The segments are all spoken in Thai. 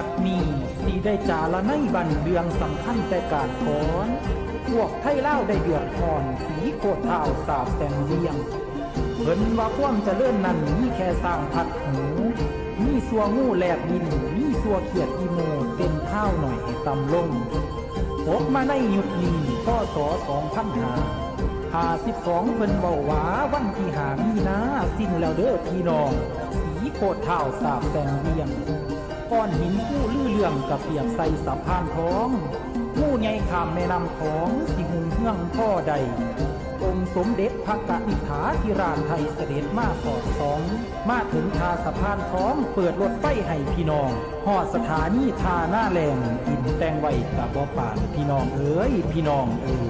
บัดนี้สีได้จาละในบันเบืองสำคัญแต่การขอนพวกไทยเล่าได้เดือดร้อนสีโคตรเท้าสาบแสงเวียงเพิ่นว่าความเจริญนั้นมีแค่สร้างพัดหูมีสัวงูแหลบดินมีสัวเขียดอีโมเป็นข้าวหน่อยให้ตำลงตกมาในยุคนี้พ่อสอสองพันหาหาสิบสองเพิ่นเบาหวาวันที่หามีนาสิ้นแล้วเด้อพี่น้องสีโคตรเท้าสาบแสงเวียง ก้อนหินผู้ลื่อเลื่องกับเปียกใส่สะพานท้องผู้ใหญ่ขามแม่นำของสิหุงเฮื่องพ่อใดองค์สมเด็จพระกนิษฐาธิราชไทยเสด็จมาสอดสอง มาถึงทาสะพานท้องเปิดรถไฟให้พี่น้องหอดสถานีทาหน้าแรงอินแตงไว้กับบ่ป่านพี่น้องเอ๋ยพี่น้องเอ๋ย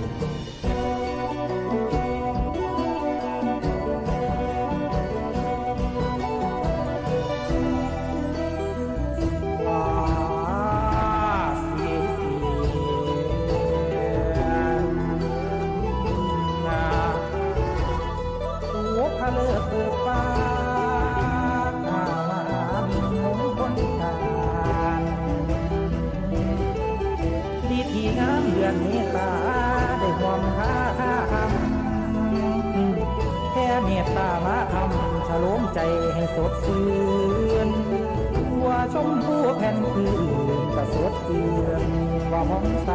เมตตามาทำฉลมใจให้สดชื่นว่าชมพูแผ่นพื้นกระสดเสื่อมว่ามองใส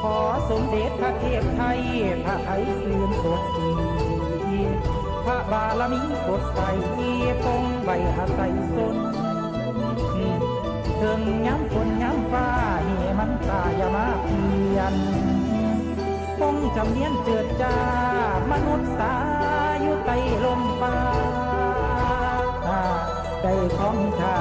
ขอสมเด็จพระเทพไทยพระไทยเสื่อมสดสีพระบารมีสดใสปงใบหาใสสนเถิงย้ำฝนย้ำฟ้า จำเนียนเจิดจ้ามนุษย์สาอยู่ใต้ลมฟ้าได้ของทา